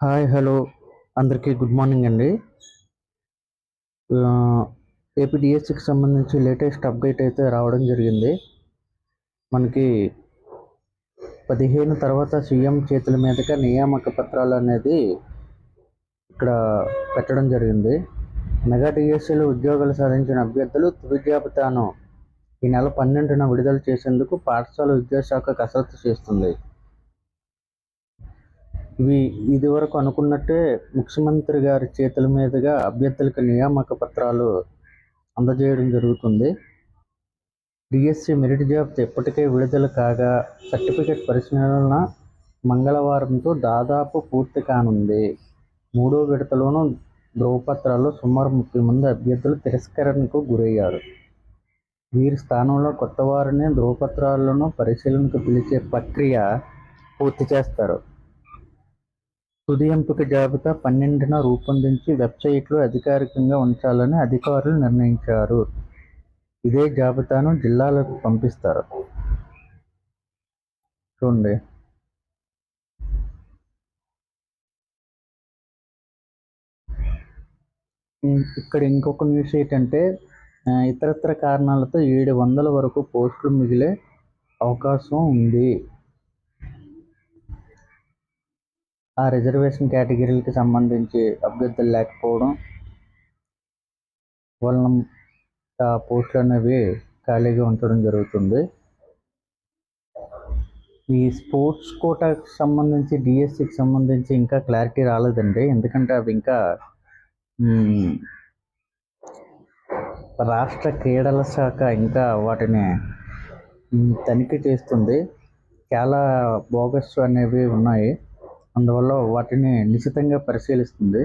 Hi hello. అందరికీ good morning అండి. ఏపీడిఎస్సికి సంబంధించి లేటెస్ట్ అప్డేట్ అయితే రావడం జరిగింది. మనకి పదిహేను తర్వాత సీఎం చేతుల మీదుగా నియామక పత్రాలు అనేది ఇక్కడ పెట్టడం జరిగింది. మెగా డిఎస్సిలో ఉద్యోగాలు సాధించిన అభ్యర్థులు తుది జాబితాను ఈ నెల పన్నెండున విడుదల చేసేందుకు పాఠశాల విద్యాశాఖ కసరత్తు చేస్తుంది. ఇవి ఇదివరకు అనుకున్నట్టే ముఖ్యమంత్రి గారి చేతుల మీదుగా అభ్యర్థులకు నియామక పత్రాలు అందజేయడం జరుగుతుంది. డిఎస్సి మెరిట్ జాబితా ఇప్పటికే విడుదల కాగా సర్టిఫికేట్ పరిశీలన మంగళవారంతో దాదాపు పూర్తి కానుంది. మూడో విడతలోనూ ధ్రువపత్రాల్లో సుమారు ముప్పై మంది అభ్యర్థులు తిరస్కరణకు గురయ్యారు. వీరి స్థానంలో కొత్త వారిని ధ్రువపత్రాలను పరిశీలనకు పిలిచే ప్రక్రియ పూర్తి చేస్తారు. తుది ఎంపిక జాబితా పన్నెండున రూపొందించి వెబ్సైట్లో అధికారికంగా ఉంచాలని అధికారులు నిర్ణయించారు. ఇదే జాబితాను జిల్లాలకు పంపిస్తారు. చూడండి. ఇక్కడ ఇంకొక న్యూస్ ఏంటంటే ఇతరత్ర కారణాలతో ఏడు వందల వరకు పోస్టులు మిగిలే అవకాశం ఉంది. ఆ రిజర్వేషన్ కేటగిరీలకు సంబంధించి అభ్యర్థులు లేకపోవడం వలన ఆ పోస్టులు అనేవి ఖాళీగా ఉంచడం జరుగుతుంది. ఈ స్పోర్ట్స్ కోటాకు సంబంధించి డిఎస్సికి సంబంధించి ఇంకా క్లారిటీ రాలేదండి. ఎందుకంటే అవి ఇంకా రాష్ట్ర క్రీడల శాఖ ఇంకా వాటిని తనిఖీ చేస్తుంది. చాలా బోగస్ అనేవి ఉన్నాయి. అందువల్ల వాటిని నిశితంగా పరిశీలిస్తుంది.